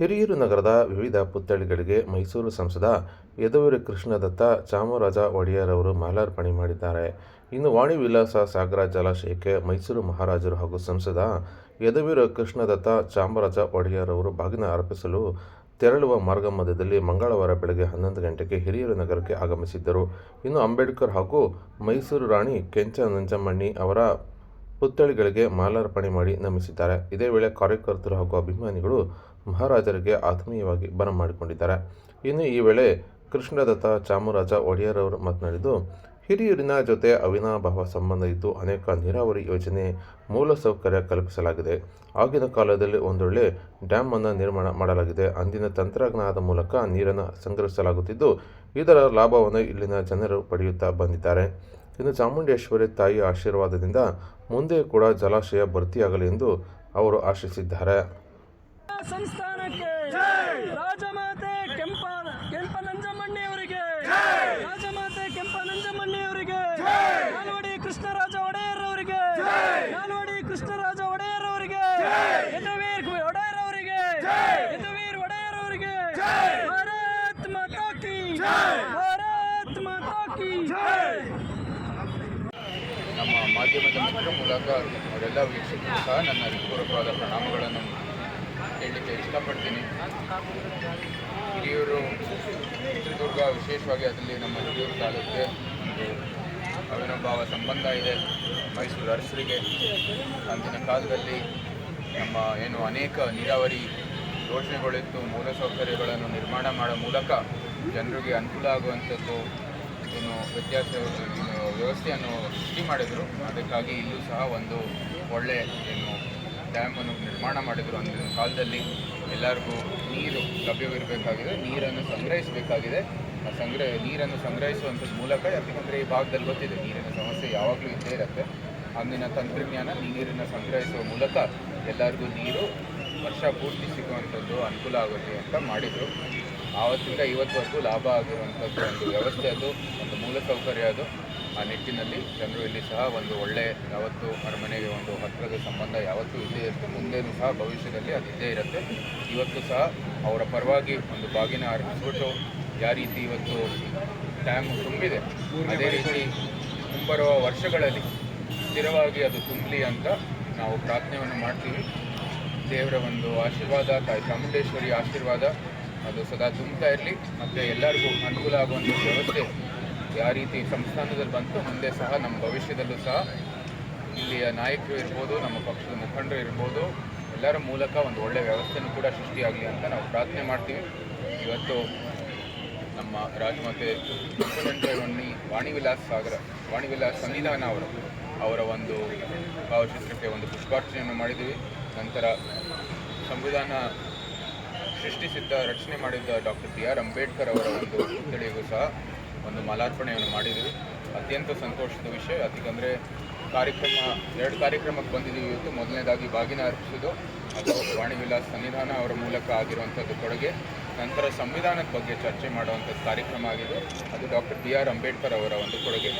ಹಿರಿಯೂರು ನಗರದ ವಿವಿಧ ಪುತ್ಥಳಿಗಳಿಗೆ ಮೈಸೂರು ಸಂಸದ ಯದುವೀರ್ ಕೃಷ್ಣದತ್ತ ಚಾಮರಾಜ ಒಡೆಯರ್ ಅವರು ಮಾಲಾರ್ಪಣೆ ಮಾಡಿದ್ದಾರೆ. ಇನ್ನು ವಾಣಿ ವಿಲಾಸ ಸಾಗರ ಜಲಾಶಯಕ್ಕೆ ಮೈಸೂರು ಮಹಾರಾಜರು ಹಾಗೂ ಸಂಸದ ಯದುವೀರ್ ಕೃಷ್ಣದತ್ತ ಚಾಮರಾಜ ಒಡೆಯರ್ ಅವರು ಬಾಗಿನ ಅರ್ಪಿಸಲು ತೆರಳುವ ಮಾರ್ಗ ಮಧ್ಯದಲ್ಲಿ ಮಂಗಳವಾರ ಬೆಳಗ್ಗೆ ಹನ್ನೊಂದು ಗಂಟೆಗೆ ಹಿರಿಯೂರು ನಗರಕ್ಕೆ ಆಗಮಿಸಿದ್ದರು. ಇನ್ನು ಅಂಬೇಡ್ಕರ್ ಹಾಗೂ ಮೈಸೂರು ರಾಣಿ ಕೆಂಚ ನಂಜಮ್ಮಣ್ಣಿ ಅವರ ಪುತ್ಥಳಿಗಳಿಗೆ ಮಾಲಾರ್ಪಣೆ ಮಾಡಿ ನಮಿಸಿದ್ದಾರೆ. ಇದೇ ವೇಳೆ ಕಾರ್ಯಕರ್ತರು ಹಾಗೂ ಅಭಿಮಾನಿಗಳು ಮಹಾರಾಜರಿಗೆ ಆತ್ಮೀಯವಾಗಿ ಬರಮಾಡಿಕೊಂಡಿದ್ದಾರೆ ಇನ್ನು ಈ ವೇಳೆ ಕೃಷ್ಣದತ್ತ ಚಾಮರಾಜ ಒಡೆಯರ್ ಅವರು ಮಾತನಾಡಿದ್ದು, ಹಿರಿಯೂರಿನ ಜೊತೆ ಅವಿನಾಭಾವ ಸಂಬಂಧ ಇದ್ದು ಅನೇಕ ನೀರಾವರಿ ಯೋಜನೆ ಮೂಲಸೌಕರ್ಯ ಕಲ್ಪಿಸಲಾಗಿದೆ. ಆಗಿನ ಕಾಲದಲ್ಲಿ ಒಂದೊಳ್ಳೆ ಡ್ಯಾಮ್ ಅನ್ನು ನಿರ್ಮಾಣ ಮಾಡಲಾಗಿದೆ. ಅಂದಿನ ತಂತ್ರಜ್ಞಾನದ ಮೂಲಕ ನೀರನ್ನು ಸಂಗ್ರಹಿಸಲಾಗುತ್ತಿದ್ದು, ಇದರ ಲಾಭವನ್ನು ಇಲ್ಲಿನ ಜನರು ಪಡೆಯುತ್ತಾ ಬಂದಿದ್ದಾರೆ. ಇನ್ನು ಚಾಮುಂಡೇಶ್ವರಿ ತಾಯಿ ಆಶೀರ್ವಾದದಿಂದ ಮುಂದೆ ಕೂಡ ಜಲಾಶಯ ಭರ್ತಿಯಾಗಲಿ ಎಂದು ಅವರು ಆಶಿಸಿದ್ದಾರೆ. ಸಂಸ್ಥಾನಕ್ಕೆ ರಾಜಮಾತೆ ಕೆಂಪ ಕೆಂಪ ನಂಜಮ್ಮಣ್ಣಿ ಅವರಿಗೆ ರಾಜಮಾತೆ ಕೆಂಪ ನಂಜಮ್ಮಣ್ಣಿ ಅವರಿಗೆ ನಾಲ್ವಡಿ ಕೃಷ್ಣರಾಜ ಒಡೆಯರ್ ಅವರಿಗೆ ನಾಲ್ವಡಿ ಕೃಷ್ಣರಾಜ ಒಡೆಯರ್ ಅವರಿಗೆ ಯದುವೀರ್ ಒಡೆಯರ್ ಅವರಿಗೆ ಯದುವೀರ್ ಒಡೆಯರ್ ಅವರಿಗೆ ಭಾರತ್ ಮಾತಾ ಕಿ ಭಾರತ್ ಮಾತಾ ಕಿ ನಮ್ಮ ಮಾಧ್ಯಮದ ಮಿತ್ರ ಮೂಲಕ ಅವರೆಲ್ಲ ವೀಕ್ಷಕರು ಸಹ ನನ್ನ ಹೃತ್ಪೂರ್ವಕವಾದ ಪ್ರಣಾಮಗಳನ್ನು ಹೇಳಲಿಕ್ಕೆ ಇಷ್ಟಪಡ್ತೀನಿ. ಹಿರಿಯೂರು ಚಿತ್ರದುರ್ಗ ವಿಶೇಷವಾಗಿ ಅದರಲ್ಲಿ ನಮ್ಮ ಹಿರಿಯೂರು ತಾಲೂಕಿಗೆ ಒಂದು ಅವಿನಭಾವ ಸಂಬಂಧ ಇದೆ. ಮೈಸೂರು ಅರಸರಿಗೆ ಅಂದಿನ ಕಾಲದಲ್ಲಿ ನಮ್ಮ ಏನು ಅನೇಕ ನೀರಾವರಿ ಯೋಜನೆಗಳಿತ್ತು, ಮೂಲಸೌಕರ್ಯಗಳನ್ನು ನಿರ್ಮಾಣ ಮಾಡೋ ಮೂಲಕ ಜನರಿಗೆ ಅನುಕೂಲ ಆಗುವಂಥದ್ದು ಏನು ವ್ಯತ್ಯಾಸ, ಏನು ವ್ಯವಸ್ಥೆಯನ್ನು ಸೃಷ್ಟಿ ಮಾಡಿದರು. ಅದಕ್ಕಾಗಿ ಇಲ್ಲೂ ಸಹ ಒಂದು ಒಳ್ಳೆ, ಏನು ಡ್ಯಾಮನ್ನು ನಿರ್ಮಾಣ ಮಾಡಿದರು. ಅಂದಿನ ಕಾಲದಲ್ಲಿ ಎಲ್ಲರಿಗೂ ನೀರು ಲಭ್ಯವಿರಬೇಕಾಗಿದೆ. ನೀರನ್ನು ಸಂಗ್ರಹಿಸಬೇಕಾಗಿದೆ. ಆ ಸಂಗ್ರಹ, ನೀರನ್ನು ಸಂಗ್ರಹಿಸುವಂಥದ್ದು ಮೂಲಕ ಯಾಕೆಂದರೆ ಈ ಭಾಗದಲ್ಲಿ ಗೊತ್ತಿದೆ, ನೀರಿನ ಸಮಸ್ಯೆ ಯಾವಾಗಲೂ ಇದ್ದೇ ಇರುತ್ತೆ. ಅಂದಿನ ತಂತ್ರಜ್ಞಾನ ನೀರನ್ನು ಸಂಗ್ರಹಿಸುವ ಮೂಲಕ ಎಲ್ಲರಿಗೂ ನೀರು ವರ್ಷ ಪೂರ್ತಿ ಸಿಗುವಂಥದ್ದು ಅನುಕೂಲ ಆಗುತ್ತೆ ಅಂತ ಮಾಡಿದರು. ಆವತ್ತಿಂದ ಇವತ್ತುವರೆಗೂ ಲಾಭ ಆಗಿರುವಂಥದ್ದು ಒಂದು ವ್ಯವಸ್ಥೆ ಅದು, ಒಂದು ಮೂಲಸೌಕರ್ಯ ಅದು. ಆ ನಿಟ್ಟಿನಲ್ಲಿ ಜನರು ಇಲ್ಲಿ ಸಹ ಒಂದು ಒಳ್ಳೆ ಯಾವತ್ತು ಅರಮನೆಗೆ ಒಂದು ಹತ್ತಿರದ ಸಂಬಂಧ ಯಾವತ್ತೂ ಇದ್ದೇ ಇರುತ್ತೆ. ಮುಂದೇನೂ ಸಹ ಭವಿಷ್ಯದಲ್ಲಿ ಅದು ಇದ್ದೇ ಇರುತ್ತೆ. ಇವತ್ತು ಸಹ ಅವರ ಪರವಾಗಿ ಒಂದು ಬಾಗಿನ ಅರ್ಪಿಸ್ಬಿಟ್ಟು ಯಾವ ರೀತಿ ಇವತ್ತು ಡ್ಯಾಮ್ ತುಂಬಿದೆ, ಅದೇ ರೀತಿ ಮುಂಬರುವ ವರ್ಷಗಳಲ್ಲಿ ಸ್ಥಿರವಾಗಿ ಅದು ತುಂಬಲಿ ಅಂತ ನಾವು ಪ್ರಾರ್ಥನೆಯನ್ನು ಮಾಡ್ತೀವಿ. ದೇವರ ಒಂದು ಆಶೀರ್ವಾದ, ತಾಯಿ ಚಾಮುಂಡೇಶ್ವರಿ ಆಶೀರ್ವಾದ ಅದು ಸದಾ ತುಂಬ್ತಾ ಇರಲಿ. ಮತ್ತು ಎಲ್ಲರಿಗೂ ಅನುಕೂಲ ಆಗುವಂಥ ವ್ಯವಸ್ಥೆ ಯಾವ ರೀತಿ ಸಂಸ್ಥಾನದಲ್ಲಿ ಬಂತು ಮುಂದೆ ಸಹ ನಮ್ಮ ಭವಿಷ್ಯದಲ್ಲೂ ಸಹ ಇಲ್ಲಿಯ ನಾಯಕರು ಇರ್ಬೋದು, ನಮ್ಮ ಪಕ್ಷದ ಮುಖಂಡರು ಇರ್ಬೋದು, ಎಲ್ಲರ ಮೂಲಕ ಒಂದು ಒಳ್ಳೆಯ ವ್ಯವಸ್ಥೆನೂ ಕೂಡ ಸೃಷ್ಟಿಯಾಗಲಿ ಅಂತ ನಾವು ಪ್ರಾರ್ಥನೆ ಮಾಡ್ತೀವಿ. ಇವತ್ತು ನಮ್ಮ ರಾಜಮಾತೆ ಮುಖ್ಯಮಂತ್ರಿ ವಾಣಿವಿಲಾಸ್ ಸಾಗರ, ವಾಣಿವಿಲಾಸ್ ಸಂವಿಧಾನ ಅವರು ಅವರ ಒಂದು ಭಾವಚಿತ್ರಕ್ಕೆ ಒಂದು ಪುಷ್ಪಾರ್ಚನೆಯನ್ನು ಮಾಡಿದ್ದೀವಿ. ನಂತರ ಸಂವಿಧಾನ ಸೃಷ್ಟಿಸಿದ್ದ ರಚನೆ ಮಾಡಿದ್ದ ಡಾಕ್ಟರ್ ಬಿ ಆರ್ ಅಂಬೇಡ್ಕರ್ ಅವರ ಒಂದು ಪುತ್ಥಳಿಗೂ ಸಹ ಒಂದು ಮಾಲಾರ್ಪಣೆಯನ್ನು ಮಾಡಿದ್ವಿ ಅತ್ಯಂತ ಸಂತೋಷದ ವಿಷಯ ಯಾಕಂದರೆ ಕಾರ್ಯಕ್ರಮ, ಎರಡು ಕಾರ್ಯಕ್ರಮಕ್ಕೆ ಬಂದಿದ್ದೀವಿ ಇವತ್ತು. ಮೊದಲನೇದಾಗಿ ಬಾಗಿನ ಅರ್ಪಿಸೋದು ಅದು ವಾಣಿ ವಿಲಾಸ್ ಸನ್ನಿಧಾನ ಅವರ ಮೂಲಕ ಆಗಿರುವಂಥದ್ದು ಕೊಡುಗೆ. ನಂತರ ಸಂವಿಧಾನದ ಬಗ್ಗೆ ಚರ್ಚೆ ಮಾಡುವಂಥ ಕಾರ್ಯಕ್ರಮ ಆಗಿದೆ. ಅದು ಡಾಕ್ಟರ್ ಬಿ ಆರ್ ಅಂಬೇಡ್ಕರ್ ಅವರ ಒಂದು ಕೊಡುಗೆ.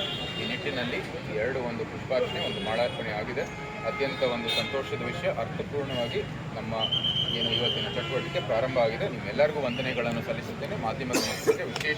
ಈ ನಿಟ್ಟಿನಲ್ಲಿ ಎರಡು ಒಂದು ಪುಷ್ಪಾರ್ಚನೆ, ಒಂದು ಮಾಲಾರ್ಪಣೆ ಆಗಿದೆ. ಅತ್ಯಂತ ಒಂದು ಸಂತೋಷದ ವಿಷಯ, ಅರ್ಥಪೂರ್ಣವಾಗಿ ನಮ್ಮ ಏನು ಇವತ್ತಿನ ಚಟುವಟಿಕೆ ಪ್ರಾರಂಭ ಆಗಿದೆ. ನಿಮ್ಮೆಲ್ಲರಿಗೂ ವಂದನೆಗಳನ್ನು ಸಲ್ಲಿಸುತ್ತೇನೆ. ಮಾಧ್ಯಮದ ವಿಶೇಷ